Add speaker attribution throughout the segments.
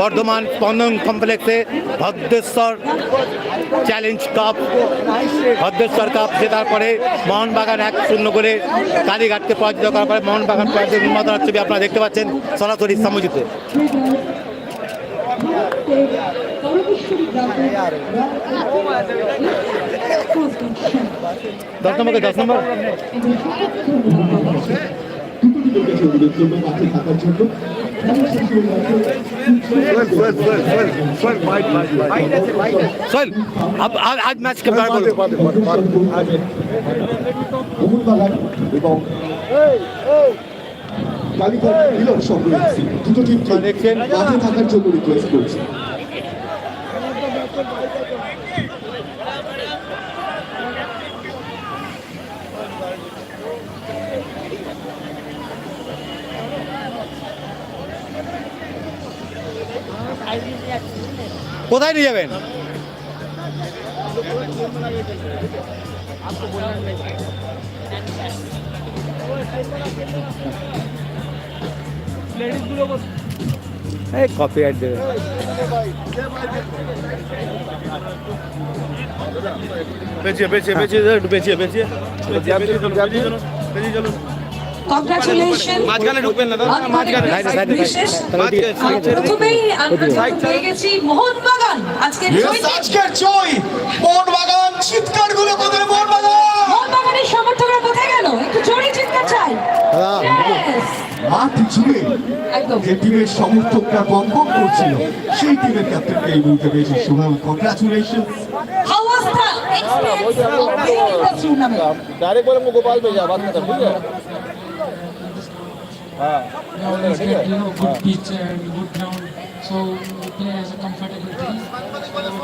Speaker 1: বর্ধমান স্পন্দন কমপ্লেক্সে Bhadreswar challenge cup, Bhadreswar cup জেতার পরে মোহনবাগান এক শূন্য করে কালীঘাটকে পরাজিত করার পরে মোহনবাগান পরাজিত উন্মাদনার ছবি আপনারা দেখতে পাচ্ছেন সরাসরি সামুজিতে দশ নম্বর দশ নম্বর? সোহেল আব- আ- আজ ম্যাচ কে ব্যাপারে বলুন
Speaker 2: মোহনবাগান এবং কালীঘাট মিলন সংগ্রহ দুটো টিমকে। মাঠে থাকার জন্য রিকোয়েস্ট করছি।
Speaker 1: কোথায় নিয়ে যাবেন? এই কপি রাইট দেবে।
Speaker 3: বেঁচিয়ে বেঁচিয়ে বেঁচিয়ে একটু বেঁচিয়ে বেঁচিয়ে। বেঁচিয়ে বেঁচিয়ে চলুন বেঁচিয়ে চলুন বেঁচিয়ে চলুন।
Speaker 4: কংগ্রাচুলেশন
Speaker 3: মাঝখানে ঢুকবেন না দাদা। মাঝখানে
Speaker 1: সাইডে সাইডে
Speaker 4: বিশেষ
Speaker 1: সাইডে
Speaker 4: প্রথমেই আমরা পেয়ে গেছি মোহনবাগান আজকের জয়ী
Speaker 2: আজকের জয় মোহনবাগান চিৎকার গুলো কোথায় মোহনবাগান
Speaker 4: মোহনবাগানের সমর্থকরা কোথায় গেল একটু জোরে চিৎকার চাই Yes!
Speaker 2: মাঠ জুড়ে
Speaker 4: একদম
Speaker 2: যে টিমের সমর্থকরা বন্ধন করছিল সেই টিমের ক্যাপ্টেনকে এই মুহূর্তে পেয়েছি Shubham congratulation
Speaker 4: How was the experience of being in the tournament?
Speaker 3: Direct बोले मुझे गोपाल पे जा बात खत्म ठीक है
Speaker 5: We always get you know good pitch and good ground, so we play as a comfortable team.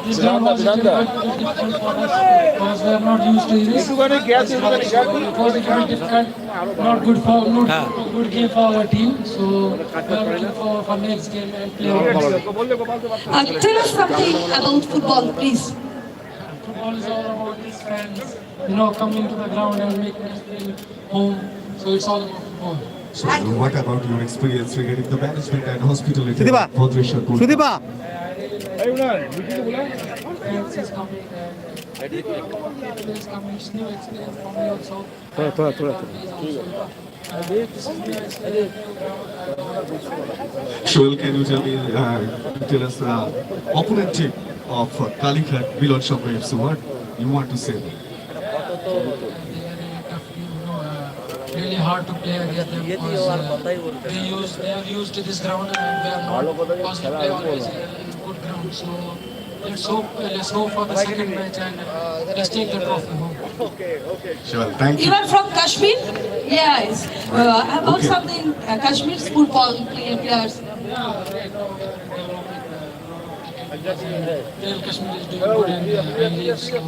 Speaker 5: This ground was a little difficult for us because we are not used to this.
Speaker 3: You got a gas, you got a gas.
Speaker 5: So it was a little difficult, not good for not good game for our team. So we are looking for for next game and play our best.
Speaker 4: Uh, tell us something about football, please.
Speaker 5: Football is all about these fans, you know, coming to the ground and making us feel home. So it's all about football.
Speaker 2: So, what about your experience regarding the management and hospitality
Speaker 1: Sudipa.
Speaker 2: of Bhadreshwar
Speaker 5: Golf? Sudipa!
Speaker 2: Shoal, can you tell me, uh, tell us the uh, opponent team of uh, Kalikhat Milan Shah Waves? What you want to say?
Speaker 5: Hard to play against them because uh, they use they are used to this ground and we are not because we play always in good ground. So let's hope let's hope for the second match and uh, let's take the trophy home.
Speaker 2: Shoel, thank you.
Speaker 4: You are from Kashmir? Yes. Uh, about
Speaker 2: Okay.
Speaker 4: something, uh, Kashmir's football players.
Speaker 5: Yeah, right now we are developing uh, Real Kashmir is doing good in the league, so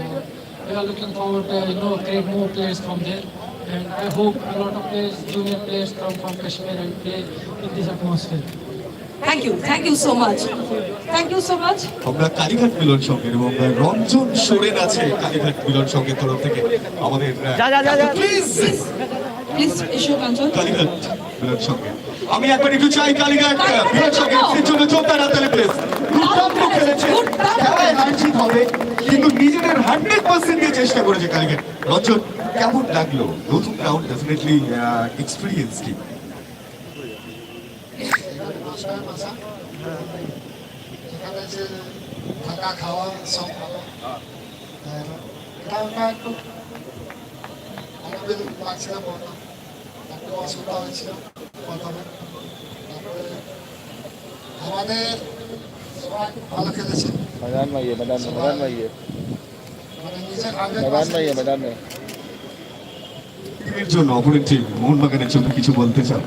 Speaker 5: we are looking forward to you know create more players from there. And I hope a lot of players, junior players, come from Kashmir and play in this atmosphere.
Speaker 4: Thank you, thank you so much. Thank you so much.
Speaker 2: আমরা কালীঘাট মিলন সঙ্গের এবং রঞ্জন সোরেন আছে কালীঘাট মিলন সঙ্গের তরফ থেকে আমাদের please
Speaker 4: Please, Ishur Kanchal.
Speaker 2: Kalighat Milan সঙ্গে। আমি একবার একটু চাই কালীঘাট মিলন সঙ্গে। এর জন্য জোরদার হাতালে প্লিজ দুর্দান্ত খেলেছে। খেলায় হারজিত হবে। কিন্তু নিজেদের হান্ড্রেড পার্সেন্ট দিয়ে চেষ্টা করেছে কালীঘাট। রঞ্জন কেমন লাগলো নতুন গ্রাউন্ড ডেফিনেটলি এক্সপিরিয়েন্স কি
Speaker 6: এখানে যে থাকা খাওয়া সব ভালো আর এটা আমরা একটু আমাদের লাগছিল প্রথম একটু অসুবিধা হয়েছিল প্রথমে তারপরে আমাদের সবাই ভালো খেলেছে
Speaker 3: मैदान में ये मैदान में मैदान में ये
Speaker 6: মানে নিজের হান্ড্রেড
Speaker 3: मैदान में ये मैदान में
Speaker 2: টিমের জন্য অপরের টিম মোহনবাগানের জন্য কিছু বলতে চান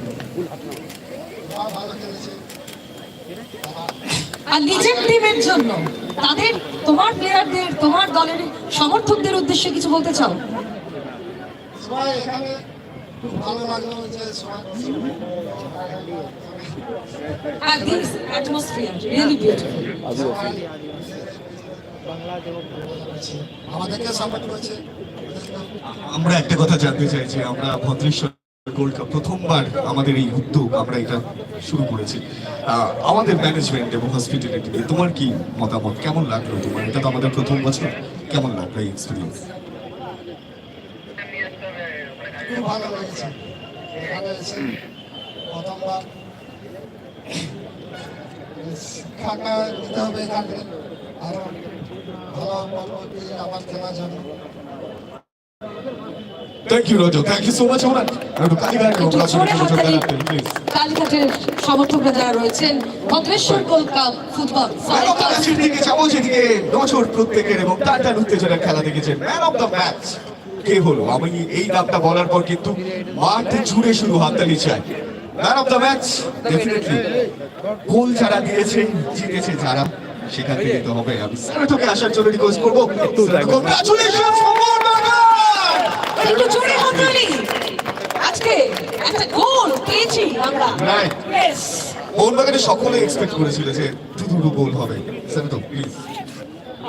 Speaker 4: আর নিজের টিমের জন্য তাদের তোমার প্লেয়ারদের তোমার দলের সমর্থকদের উদ্দেশ্যে কিছু বলতে চাও?
Speaker 6: সবাই এখানে খুব ভালো লাগল যে সবাই
Speaker 4: আর দিস অ্যাটমসফিয়ার রিয়েলি বিউটিফুল
Speaker 6: আমাদেরকে সাপোর্ট করেছে।
Speaker 2: আমরা একটা কথা জানতে চাইছি আমরা ভদ্রেশ্বর গোল্ড কাপ প্রথমবার আমাদের এই উদ্যোগ আমরা এটা শুরু করেছি। আমাদের ম্যানেজমেন্ট এবং হসপিটালিটি তোমার কি মতামত? কেমন লাগল তোমার? এটা তো আমাদের প্রথম বছর। কেমন লাগল এই এক্সপিরিয়েন্স
Speaker 6: ভালো লেগেছে। প্রথমবার হবে এখান আরও ভালো খেলার জন্য
Speaker 2: thank you Rajat thank you so much আমরা একটু কালীঘাট এবং
Speaker 4: একটু জোরে হাততালি
Speaker 2: প্লিজ।
Speaker 4: কালীঘাটের সমর্থকরা যারা রয়েছেন Bhadreswar gold cup football
Speaker 2: man of the ম্যাচের দিকে যাব যেদিকে নজর প্রত্যেকের এবং টান টান উত্তেজনার খেলা দেখেছেন। ম্যান অফ দ্য ম্যাচ কে হলো? আমি এই নামটা বলার পর কিন্তু মাঠে জুড়ে শুরু হাততালি চাই। Man of the match definitely goal যারা দিয়েছে জিতেছে যারা সেখান থেকে তো হবে। আমি স্যারটোকে আসার জন্য রিকোয়েস্ট করব। কংগ্রাচুলেশনস ফর
Speaker 4: একটু জোরে হাততালি আজকে একটা গোল পেয়েছি আমরা. Yes.
Speaker 2: মোহনবাগানের সকলে এক্সপেক্ট করেছিল যে দুটো গোল হবে স্যারটো please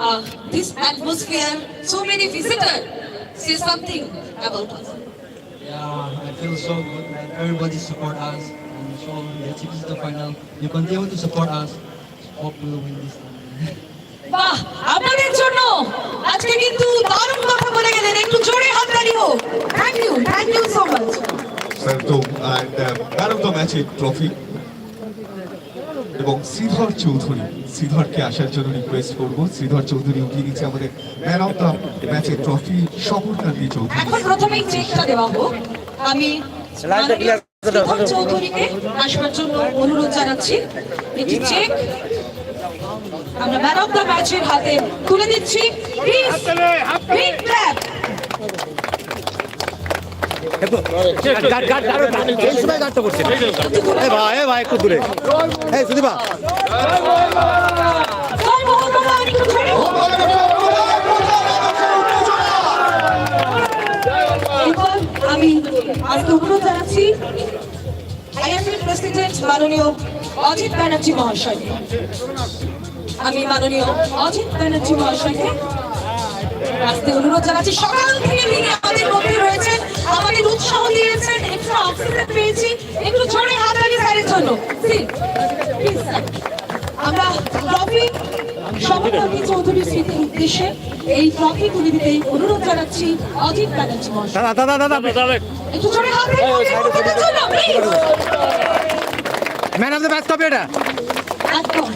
Speaker 4: Uh, this atmosphere, so many visitors. Say something about us.
Speaker 7: Yeah, I feel so good, man. Everybody support us. And so let's reach the final. You continue to support us. Hope we'll win this time.
Speaker 4: বাহ আপনাদের জন্য আজকে কিন্তু দারুণ বলে গেলেন একটু জোরে হাততালি হোক thank you thank you so much
Speaker 2: স্যারটো and man of the ম্যাচের ট্রফি এবং শ্রীধর চৌধুরী শ্রীধরকে আসার জন্য রিকোয়েস্ট করব। শ্রীধর চৌধুরী উঠিয়ে দিচ্ছে আমাদের ম্যান অফ দ্য ম্যাচের ট্রফি সমরকান্তি চৌধুরী
Speaker 4: এখন প্রথমেই চেকটা দেওয়া হোক আমি শ্রীধর চৌধুরীকে আসবার জন্য অনুরোধ জানাচ্ছি। একটি চেক আমরা ম্যান অফ দ্য ম্যাচের হাতে তুলে দিচ্ছি। প্লিজ মাননীয় অজিত ব্যানার্জি মহাশয়কে আমি মাননীয় অজিত ব্যানার্জি মহাশয়কে আসতে অনুরোধ জানাচ্ছি সকাল থেকে তিনি আমাদের মধ্যে রয়েছেন আমাদের উৎসাহ দিয়েছেন একটু অক্সিজেন পেয়েছি একটু জোরে হাততালি স্যারের জন্য. আমরা ট্রফি সমকান্তি চৌধুরী স্মৃতির উদ্দেশ্যে এই ট্রফি তুলে দিতে অনুরোধ জানাচ্ছি অজিত ব্যানার্জি
Speaker 1: দাদা দাদা দাদা।
Speaker 4: একটু জোরে হাত।
Speaker 1: Man of the match trophy এটা?
Speaker 4: একদম।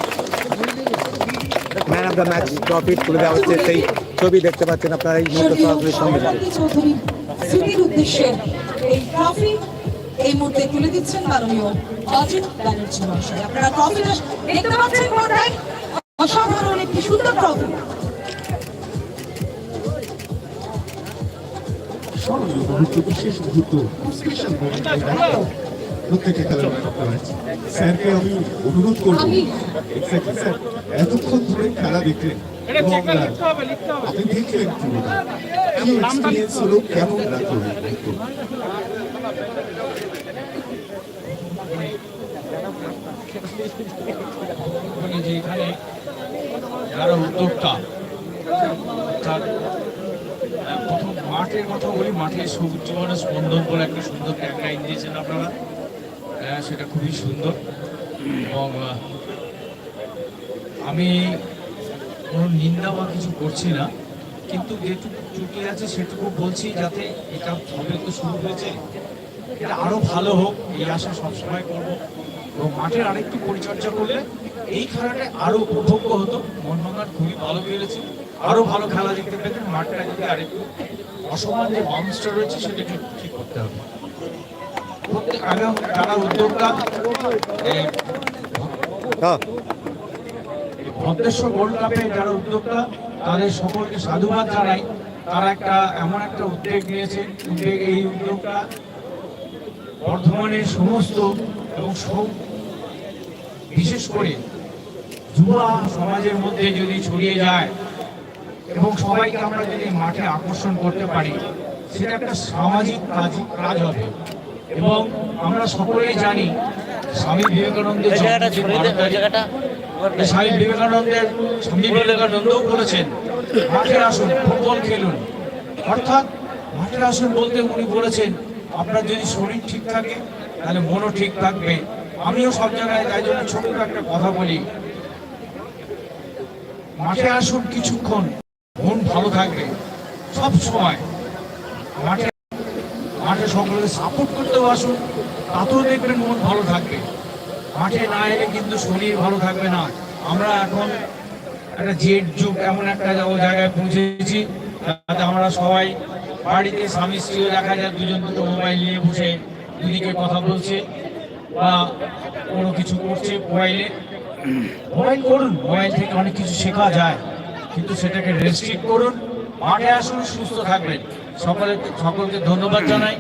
Speaker 1: Man of the match trophy তুলে দেওয়া হচ্ছে সেই ছবি দেখতে পাচ্ছেন আপনারা এই মুহূর্তে সরাসরি সঙ্গে
Speaker 4: উদ্দেশ্যে এই ট্রফি এই মুহূর্তে তুলে দিচ্ছেন মাননীয় অজিত ব্যানার্জি মহাশয়। আপনারা ট্রফিটা দেখতে পাচ্ছেন পর্দায়। অসাধারণ একটি সুন্দর ট্রফি।
Speaker 2: স্মরণীয় মুহূর্ত বিশেষ মুহূর্ত স্পেশাল মোমেন্ট প্রত্যেকটা খেলার ম্যান অফ দ্য ম্যাচ স্যারকে আমি অনুরোধ করব। স্যার এতক্ষণ ধরে খেলা দেখলেন। আপনি দেখলেন কি এক্সপিরিয়েন্স হলো কেমন লাগল?
Speaker 8: মানে যে এখানে যারা উদ্যোক্তা অর্থাৎ আহ, প্রথম মাঠের কথা বলি মাঠের সবুজ জীবনের স্পন্দন বলে একটা সুন্দর ট্যাগলাইন দিয়েছেন আপনারা সেটা খুবই সুন্দর। এবং আমি কোনো নিন্দা বা কিছু করছি না, কিন্তু যেটুকু ত্রুটি আছে সেটুকু বলছি যাতে এটা সবে তো শুরু হয়েছে। এটা আরও ভালো হোক, এই আশা সবসময় করব। এবং মাঠের আরেকটু পরিচর্যা করলে এই খেলাটা আরও উপভোগ্য হতো। মোহনবাগান খুবই ভালো খেলেছে। আরও ভালো খেলা দেখতে পেতেন। মাঠটা যদি আরেকটু অসমান যে বাউন্সটা রয়েছে সেটাকে ঠিক করতে হবে। আগে যারা উদ্যোক্তা
Speaker 1: হ্যাঁ।
Speaker 8: ভদ্রেশ্বর গোল্ড কাপে যারা উদ্যোক্তা, তাদের সকলকে সাধুবাদ জানাই। তারা একটা এমন একটা উদ্যোগ নিয়েছে, উদ্যোগ এই উদ্যোগটা বর্ধমানের সমস্ত এবং সব- বিশেষ করে যুবা সমাজের মধ্যে যদি ছড়িয়ে যায় এবং সবাইকে আমরা যদি মাঠে আকর্ষণ করতে পারি, সেটা একটা সামাজিক কাজ কাজ হবে। এবং আমরা সকলেই জানি স্বামী বিবেকানন্দের। স্বামী বিবেকানন্দের স্বামী বিবেকানন্দও বলেছেন মাঠে আসুন ফুটবল খেলুন। অর্থাৎ মাঠে আসুন বলতে উনি বলেছেন আপনার যদি শরীর ঠিক থাকে তাহলে মনও ঠিক থাকবে। আমিও সব জায়গায় তাই জন্য ছোট্ট একটা কথা বলি। মাঠে আসুন কিছুক্ষণ মন ভালো থাকবে সব সময়। মাঠে মাঠে সকলকে সাপোর্ট করতেও আসুন তাতেও দেখবেন মন ভালো থাকবে। মাঠে না এলে কিন্তু শরীর ভালো থাকবে না। আমরা এখন একটা জেট যুগ, এমন একটা জায়গায় পৌঁছেছি, যাতে আমরা সবাই বাড়িতে স্বামী স্ত্রীও দেখা যায়, দুজন দুটো মোবাইল নিয়ে বসে দুদিকে কথা বলছে বা কোনো কিছু করছে মোবাইলে। মোবাইল করুন, মোবাইল থেকে অনেক কিছু শেখা যায়, কিন্তু সেটাকে রেস্ট্রিক্ট করুন। মাঠে আসুন, সুস্থ থাকবেন। সকলে সকলকে ধন্যবাদ জানাই।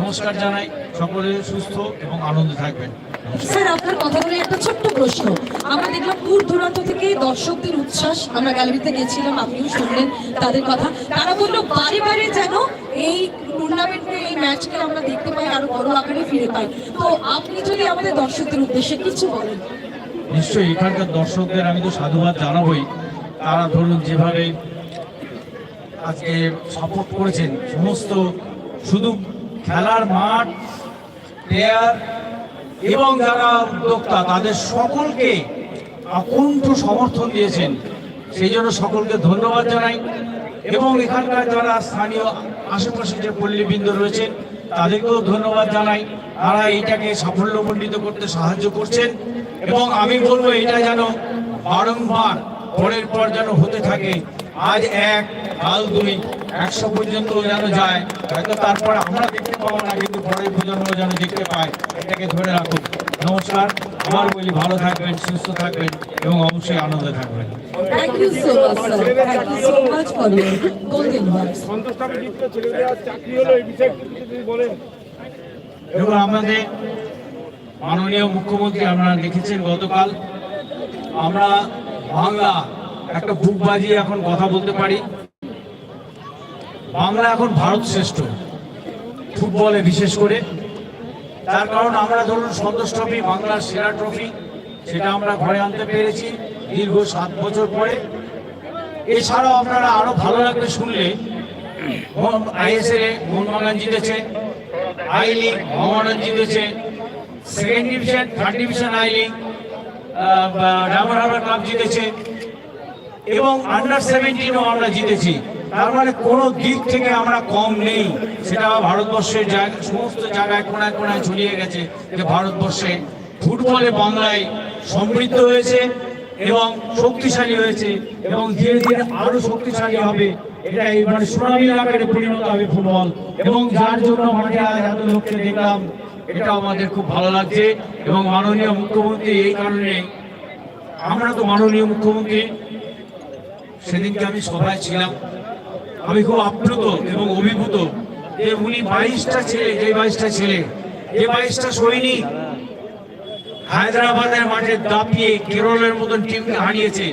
Speaker 8: নমস্কার জানাই। সকলে সুস্থ এবং আনন্দে থাকবেন।
Speaker 4: স্যার আপনার কথা বলে একটা ছোট্ট প্রশ্ন। আমরা দেখলাম দূর দূরান্ত থেকে দর্শকদের উচ্ছ্বাস। আমরা গ্যালারিতে গেছিলাম আপনিও শুনলেন তাদের কথা। তারা বলল বারে বারে যেন এই টুর্নামেন্টে এই ম্যাচকে আমরা দেখতে পাই আরও বড় আকারে ফিরে পাই। তো আপনি যদি আমাদের দর্শকদের উদ্দেশ্যে কিছু বলেন।
Speaker 8: নিশ্চয়ই এখানকার দর্শকদের আমি তো সাধুবাদ জানাবই। তারা ধরুন যেভাবে আজকে সাপোর্ট করেছেন সমস্ত শুধু খেলার মাঠ প্লেয়ার এবং যারা উদ্যোক্তা, তাদের সকলকে আকণ্ঠ সমর্থন দিয়েছেন। সেই জন্য সকলকে ধন্যবাদ জানাই। এবং এখানকার যারা স্থানীয় আশেপাশে যে পল্লীবৃন্দ রয়েছেন, তাদেরকেও ধন্যবাদ জানাই। তারা এইটাকে সাফল্যমণ্ডিত করতে সাহায্য করছেন। এবং আমি বলব, এটা যেন বারংবার পরের পর যেন হতে থাকে। আজ এক, কাল দুই। একশো পর্যন্ত যেন যায় হয়তো তারপরে আমরা দেখতে পাবো না কিন্তু পরের প্রজন্ম যেন দেখতে পায়। এটাকে ধরে রাখুন। নমস্কার আমার বলি ভালো থাকবেন সুস্থ থাকবেন এবং অবশ্যই আনন্দে থাকবেন। এবং আমাদের মাননীয় মুখ্যমন্ত্রী আপনারা দেখেছেন গতকাল আমরা বাংলা একটা বুক বাজিয়ে এখন কথা বলতে পারি। বাংলা এখন ভারত শ্রেষ্ঠ, ফুটবলে বিশেষ করে। তার কারণ আমরা ধরুন সন্তোষ ট্রফি, বাংলার সেরা ট্রফি, সেটা আমরা ঘরে আনতে পেরেছি দীর্ঘ সাত বছর পরে। এছাড়াও আপনারা আরও ভালো লাগবে শুনলে আইএসএ মোহনবাগান জিতেছে, আই লিগ মোহামেডান জিতেছে, second division, third division I league Diamond Harbour club জিতেছে, এবং আন্ডার সেভেন্টিনও আমরা জিতেছি। তার মানে কোনো দিক থেকে আমরা কম নেই। সেটা ভারতবর্ষের জায়গা, সমস্ত জায়গায় কোনায় কোনায় ছড়িয়ে গেছে যে ভারতবর্ষে ফুটবলে বাংলায় সমৃদ্ধ হয়েছে এবং শক্তিশালী হয়েছে এবং ধীরে ধীরে আরও শক্তিশালী হবে। এটা এই মানে সুনামি আকারে পরিণত হবে ফুটবল। এবং যার জন্য মাঠে এত লোককে দেখলাম এটা আমাদের খুব ভালো লাগছে। এবং মাননীয় মুখ্যমন্ত্রী এই কারণে, আমরা তো মাননীয় মুখ্যমন্ত্রী, সেদিনকে আমি সভায় ছিলাম। আমি খুব আপ্লুত এবং অভিভূত যে উনি বাইশটা ছেলে, যে বাইশটা ছেলে, যে বাইশটা সৈনিক হায়দ্রাবাদের মাঠে দাপিয়ে কেরলের মতন টিমকে হারিয়েছে,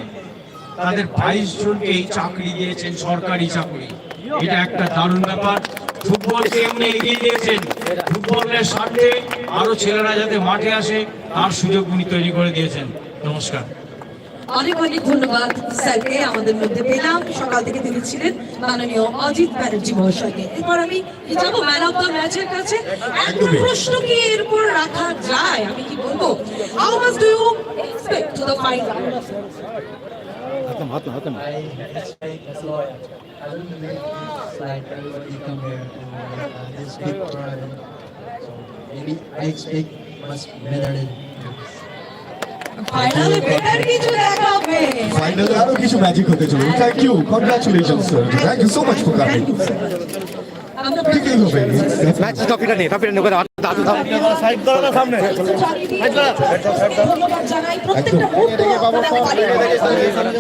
Speaker 8: তাদের বাইশ জনকে চাকরি দিয়েছেন সরকারি চাকরি। এটা একটা দারুণ ব্যাপার। ফুটবলকে এমনি এগিয়ে দিয়েছেন? ফুটবলের স্বার্থে আরও ছেলেরা যাতে মাঠে আসে, তার সুযোগ উনি তৈরি করে দিয়েছেন। নমস্কার।
Speaker 4: অনেক অনেক ধন্যবাদ স্যারকে আমাদের মধ্যে পেলাম। সকাল থেকে তিনি ছিলেন মাননীয় অজিত ব্যানার্জি মহাশয়কে। এরপর আমি যাব ম্যান অফ দ্য ম্যাচের কাছে। একটা প্রশ্ন কি এরপর রাখা যায়? আমি কি বলব? How much do you expect to the final
Speaker 1: হাতম হাতম হাতম
Speaker 7: I expect like everybody come here to uh, this big tournament. So maybe I expect much better than this.
Speaker 4: ফাইনালে বেটার কিছু দেখাবে
Speaker 2: ফাইনালে আরও কিছু ম্যাজিক হতে চলে thank you congratulation sir thank you so much for coming
Speaker 4: thank you আমরা
Speaker 2: ঠিকই হবে
Speaker 1: ম্যাচ ট্রফিটা নিয়ে ট্রফিটা নিয়ে দাদু
Speaker 3: সাইড করো না সামনে।
Speaker 4: ধন্যবাদ জানাই প্রত্যেকটা মুহূর্ত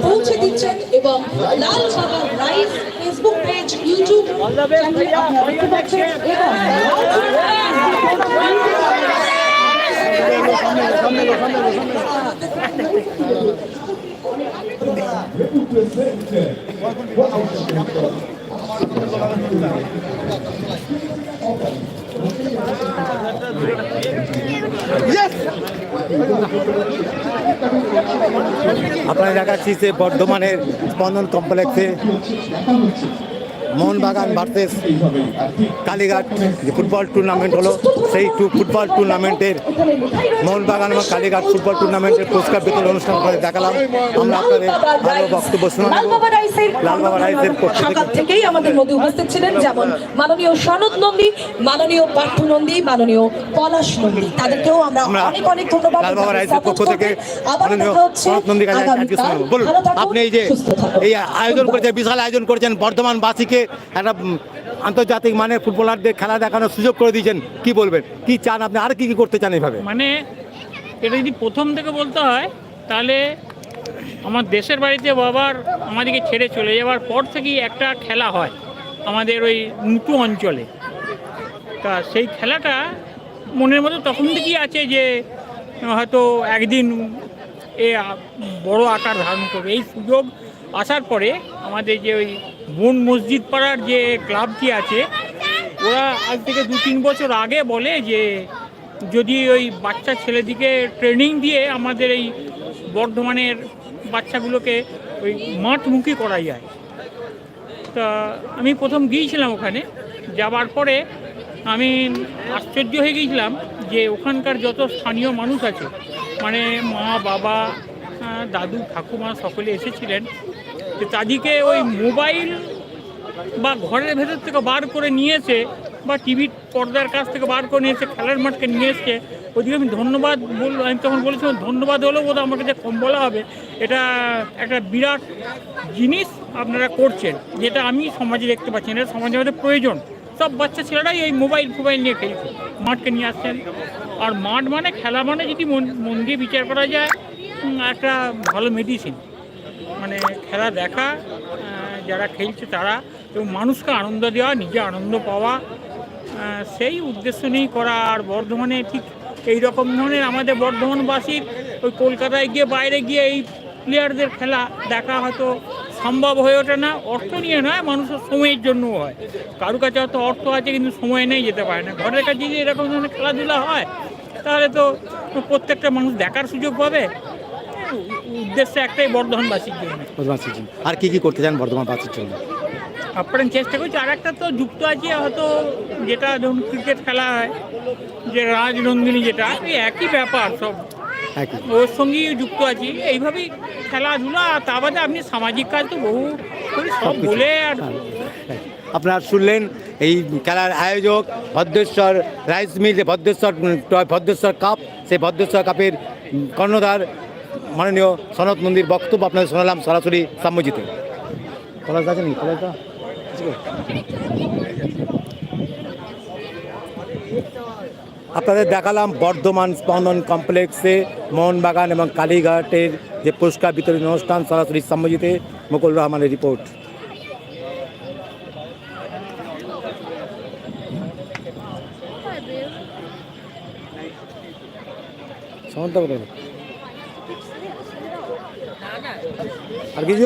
Speaker 4: পৌঁছে দিচ্ছেন এবং Lal Sagar live Facebook page YouTube চ্যানেলে আপনারা দেখতে পাচ্ছেন এবং
Speaker 1: আপনারা দেখাচ্ছি যে বর্ধমানের স্পন্দন কমপ্লেক্সে মোহনবাগান ভার্সেস কালীঘাট যে ফুটবল টুর্নামেন্ট হলো সেই টু ফুটবল টুর্নামেন্টের মোহনবাগান এবং কালীঘাট ফুটবল টুর্নামেন্টের পুরস্কার বিতরণ অনুষ্ঠান করে দেখালাম। আমরা আপনাদের ভালো বক্তব্য শুনে
Speaker 4: লালবাবা রাইসের থেকেই আমাদের মধ্যে উপস্থিত ছিলেন যেমন মাননীয় সনদ নন্দী মাননীয় পার্থ নন্দী মাননীয় পলাশ নন্দী। তাদেরকেও আমরা অনেক অনেক ধন্যবাদ
Speaker 1: লালবাবা রাইসের পক্ষ থেকে। মাননীয় সনদ কাছে। বলুন আপনি এই যে এই আয়োজন করেছেন বিশাল আয়োজন করেছেন বর্ধমানবাসীকে। একটা আন্তর্জাতিক মানের ফুটবলারদের খেলা দেখানোর সুযোগ করে দিয়েছেন। কি বলবেন? কি চান আপনি? আর কি কি করতে চান এইভাবে?
Speaker 9: মানে এটা যদি প্রথম থেকে বলতে হয়, তাহলে আমার দেশের বাড়িতে বাবার আমাদেরকে ছেড়ে চলে যাওয়ার পর থেকেই একটা খেলা হয় আমাদের ওই নিচু অঞ্চলে। তা সেই খেলাটা মনের মতো তখন থেকেই আছে যে, হয়তো একদিন এ বড় আকার ধারণ করবে। এই সুযোগ আসার পরে আমাদের যে ওই বন মসজিদ পাড়ার যে ক্লাবটি আছে, ওরা আজ থেকে দু তিন বছর আগে বলে যে যদি ওই বাচ্চা ছেলেদিকে ট্রেনিং দিয়ে আমাদের এই বর্ধমানের বাচ্চাগুলোকে ওই মাঠমুখী করা যায়। তা আমি প্রথম গিয়েছিলাম ওখানে, যাবার পরে আমি আশ্চর্য হয়ে গিয়েছিলাম যে ওখানকার যত স্থানীয় মানুষ আছে মানে মা, বাবা দাদু, ঠাকুমা সকলে এসেছিলেন। তাদেরকে ওই মোবাইল বা ঘরের ভেতর থেকে বার করে নিয়ে এসে বা টিভির পর্দার কাছ থেকে বার করে নিয়ে এসে খেলার মাঠকে নিয়ে এসছে। ওদিকে আমি ধন্যবাদ বল আমি তখন বলেছিলাম, ধন্যবাদ হলেও বোধ আমাকে যে কম বলা হবে। এটা একটা বিরাট জিনিস আপনারা করছেন, যেটা আমি সমাজে দেখতে পাচ্ছি এটা সমাজের মধ্যে প্রয়োজন। সব বাচ্চা ছেলেরাই এই মোবাইল ফোবাইল নিয়ে খেলছে, মাঠকে নিয়ে আসছেন। আর মাঠ মানে খেলা মানে যদি মন দিয়ে বিচার করা যায় একটা ভালো মেডিসিন মানে খেলা দেখা যারা খেলছে তারা এবং মানুষকে আনন্দ দেওয়া, নিজে আনন্দ পাওয়া সেই উদ্দেশ্য নিয়েই করা। আর বর্ধমানে ঠিক এই রকম ধরনের আমাদের বর্ধমানবাসীর ওই কলকাতায় গিয়ে, বাইরে গিয়ে এই প্লেয়ারদের খেলা দেখা হয়তো সম্ভব হয়ে ওঠে না। অর্থ নিয়ে নয়, মানুষের সময়ের জন্যও হয়। কারও কাছে হয়তো অর্থ আছে, কিন্তু সময় নেই যেতে পারে না। ঘরের কাছে যদি এরকম ধরনের খেলাধুলা হয়, তাহলে তো প্রত্যেকটা মানুষ দেখার সুযোগ পাবে। উদ্দেশ্য একটাই বর্ধমানবাসীর জন্য।
Speaker 1: বর্ধমানবাসীর জন্য। আর কি কি করতে চান বর্ধমানবাসীর জন্য?
Speaker 9: আপনার চেষ্টা করছি আর একটা তো যুক্ত আছে হয়তো যেটা ধরুন ক্রিকেট খেলা হয় যে রাজনন্দিনী যেটা এই একই ব্যাপার সব। ওর সঙ্গেই যুক্ত আছি। এইভাবেই খেলাধুলা তা বাদে আপনি সামাজিক কাজ তো বহু করি সব বলে আর
Speaker 1: আপনারা শুনলেন এই খেলার আয়োজক Bhadreswar rice mill Bhadreswar Bhadreswar cup সেই ভদ্রেশ্বর কাপের কর্ণধার মাননীয় সনদ মন্দির বক্তব্য আপনাদের শোনালাম সরাসরি সাম্যজিতে নাকি? কলেজটা? আপনাদের দেখালাম বর্ধমান স্পন্দন কমপ্লেক্সে মোহনবাগান এবং কালীঘাটের যে পুরস্কার বিতরণ অনুষ্ঠান, সরাসরি সাম্যজিতে মুকুল রহমানের রিপোর্ট। সমন্ত আর কিছু?